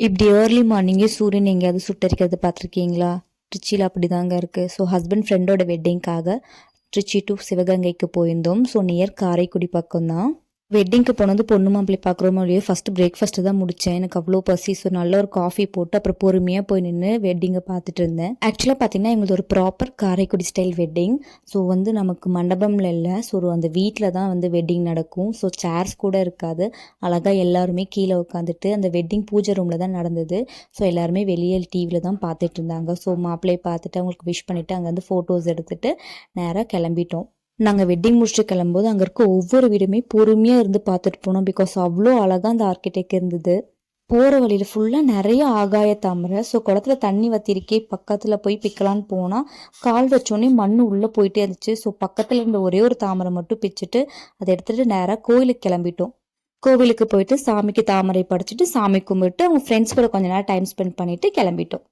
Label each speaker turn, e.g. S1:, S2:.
S1: இப்படி ஏர்லி மார்னிங்கே சூரியன் எங்கேயாவது சுட்டரிக்கிறது பார்த்துருக்கீங்களா? திருச்சியில் அப்படி தாங்க இருக்குது ஸோ ஹஸ்பண்ட் ஃப்ரெண்டோட வெட்டிங்க்காக திருச்சி டு சிவகங்கைக்கு போயிருந்தோம். ஸோ நியர் காரைக்குடி பக்கம் தான் வெட்டிங்க்கு போனது பொண்ணு மாப்பிள்ளை பார்க்குறோமோ இல்லையோ ஃபஸ்ட்டு பிரேக்ஃபாஸ்ட்டு தான் முடித்தேன் எனக்கு அவ்வளோ பசி ஸோ நல்ல ஒரு காஃபி போட்டு அப்புறம் பொறுமையாக போய் நின்று வெட்டிங்கை பார்த்துட்டு இருந்தேன். ஆக்சுவலாக பார்த்தீங்கன்னா எங்களுக்கு ஒரு proper Karaikudi style wedding so வந்து நமக்கு மண்டபம்ல இல்லை. ஸோ அந்த வீட்டில் தான் வந்து வெட்டிங் நடக்கும். ஸோ சேர்ஸ் கூட இருக்காது. அழகாக எல்லாருமே கீழே உட்காந்துட்டு அந்த வெட்டிங் பூஜை ரூமில் தான் நடந்தது. ஸோ எல்லாருமே வெளியே டிவியில் தான் பார்த்துட்டு இருந்தாங்க. ஸோ மாப்பிள்ளையை பார்த்துட்டு அவங்களுக்கு விஷ் பண்ணிவிட்டு அங்கேருந்து ஃபோட்டோஸ் எடுத்துகிட்டு நேராக கிளம்பிட்டோம். நாங்கள் வெட்டிங் முடிச்சுட்டு கிளம்பும்போது அங்கே இருக்க ஒவ்வொரு வீடுமே பொறுமையாக இருந்து பார்த்துட்டு போனோம். பிகாஸ் அவ்வளோ அழகாக அந்த ஆர்கிடெக்ட் இருந்தது. போகிற வழியில் ஃபுல்லாக நிறைய ஆகாய தாமரை. ஸோ குளத்துல தண்ணி வத்திருக்கே பக்கத்தில் போய் பிக்கலான்னு போனால் கால் வச்சோடனே மண் உள்ளே போயிட்டே இருந்துச்சு. ஸோ பக்கத்தில் இருந்த ஒரே ஒரு தாமரை மட்டும் பிச்சுட்டு அதை எடுத்துகிட்டு நேராக கோயிலுக்கு கிளம்பிட்டோம். கோவிலுக்கு போயிட்டு சாமிக்கு தாமரை படைச்சிட்டு சாமி கும்பிட்டு அவங்க ஃப்ரெண்ட்ஸ் கூட கொஞ்ச நேரம் டைம் ஸ்பெண்ட் பண்ணிட்டு கிளம்பிட்டோம்.